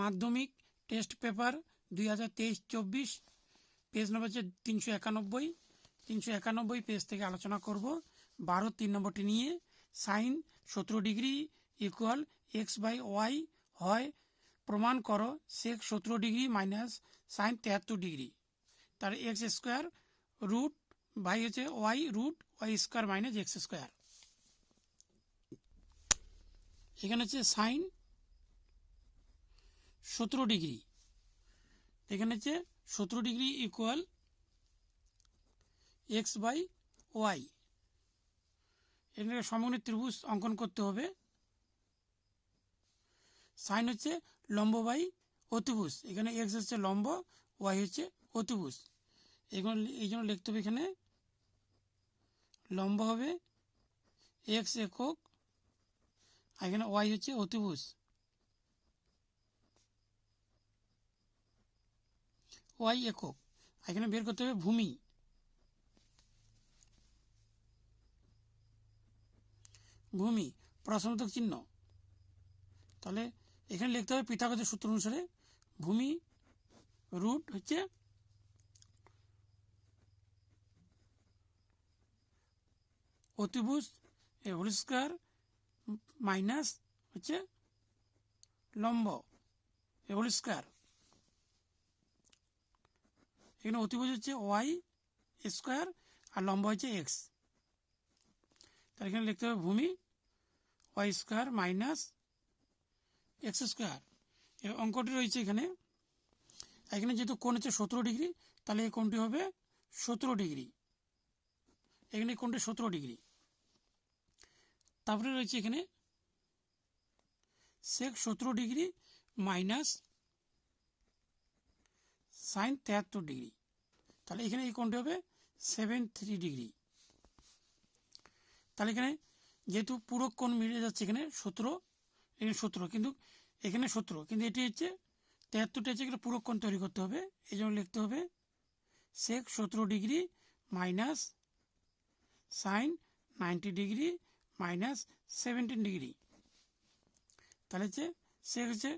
মাধ্যমিক test paper দুই হাজার তেইশ চব্বিশ, পেজ নম্বর হচ্ছে তিনশো একানব্বই। তিনশো একানব্বই পেজ থেকে আলোচনা করব। বারো তিন নম্বরটি নিয়ে সাইন সতেরো degree equal x by y হয়। প্রমাণ করো সেক সতেরো ডিগ্রি মাইনাস সাইন তেহাত্তর ডিগ্রি। তার এক্স স্কোয়ার রুট বাই হচ্ছে y root y square minus x square এখানে হচ্ছে সাইন সতেরো ডিগ্রি। এখানে হচ্ছে সতেরো degree equal x by y এখানে সমগ্র ত্রিভুজ অঙ্কন করতে হবে। সাইন হচ্ছে লম্ব বাই অতিভুজ। এখানে এক্স হচ্ছে লম্ব ওয়াই হচ্ছে অতিভুজ। এখানে এই জন্য লিখতে হবে এখানে, লম্ব হবে এক্স একক এখানে ওয়াই হচ্ছে অতিভুজ। ওয়াই একক। এখানে বের করতে হবে ভূমি। ভূমি প্রশ্নবোধক চিহ্ন। তাহলে এখানে লিখতে হবে পিথাগোরাসের সূত্র অনুসারে ভূমি রুট হচ্ছে অতিভুজ হোল স্কোয়ার মাইনাস হচ্ছে লম্ব হোল স্কোয়ার। এখানে অতিভুজ হচ্ছে ওয়াই স্কোয়ার আর লম্ব হচ্ছে এক্স। তাহলে এখানে লিখতে হবে ভূমি y square minus x square. এর অঙ্কটি রয়েছে এখানে। এখানে যেহেতু কোণ হচ্ছে সতেরো ডিগ্রি, তাহলে এই কোণটি হবে সতেরো ডিগ্রি। এখানে কোণটি সতেরো ডিগ্রি। তারপরে রয়েছে এখানে সেক সতেরো ডিগ্রি মাইনাস সাইন তেহাত্তর ডিগ্রি। তাহলে এখানে এই কোণটি হবে সেভেন থ্রি ডিগ্রি। তাহলে এখানে যেহেতু পুরো কোণ মিলে যাচ্ছে এখানে সতেরো এখানে সতেরো, কিন্তু এখানে সতেরো, কিন্তু এটি হচ্ছে তেহাত্তরটা হচ্ছে এখানে পুরো কোণ তৈরি করতে হবে, এই জন্য লিখতে হবে সেক সতেরো degree minus sine ninety degree minus seventeen degree. তাহলে হচ্ছে সেক হচ্ছে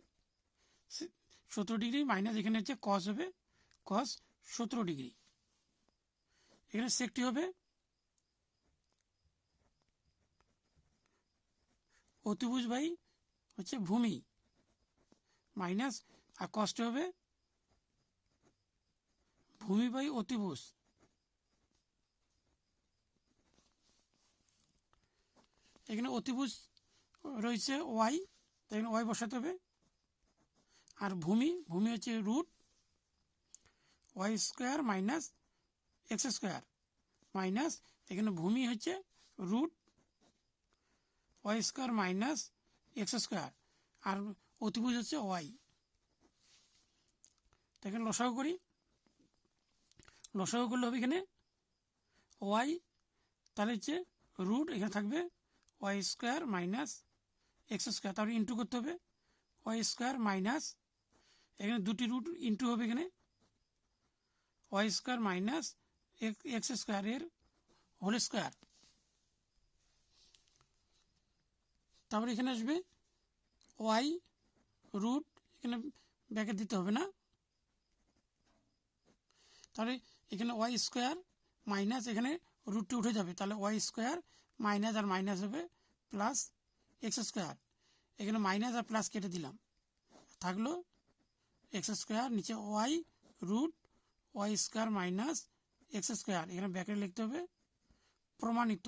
সতেরো ডিগ্রি মাইনাস এখানে হচ্ছে কস হবে কস সতেরো ডিগ্রি। এখানে সেকটি হবে। অতিভুজ বাই হচ্ছে ভূমি। মাইনাস আর কষ্ট হবে। ভূমি বাই অতিভুজ। এখানে অতিভুজ রয়েছে ওয়াই এখানে ওয়াই বসাতে হবে। আর ভূমি ভূমি হচ্ছে root y square minus x square minus এখানে ভূমি হচ্ছে root y square minus x square আর অতিভুজ হচ্ছে ওয়াই এখানে লসাগু করি। লসাগু করলে হবে এখানে ওয়াই তাহলে হচ্ছে রুট এখানে থাকবে y square minus x square তারপরে ইন্টু করতে হবে। ওয়াই স্কোয়ার মাইনাস এখানে দুটি রুট ইন্টু হবে এখানে। Y square minus x square এর হোল স্কোয়ার তারপরে এখানে আসবে ওয়াই রুট এখানে ব্যাকে দিতে হবে না। তাহলে এখানে ওয়াই স্কোয়ার মাইনাস এখানে রুটটি উঠে যাবে। তাহলে ওয়াই স্কোয়ার মাইনাস আর মাইনাস হবে প্লাস এক্স স্কোয়ার এখানে মাইনাস আর প্লাস কেটে দিলাম। থাকল এক্স স্কোয়ার নিচে y root y square minus x square. এখানে ব্যাকে লিখতে হবে প্রমাণিত।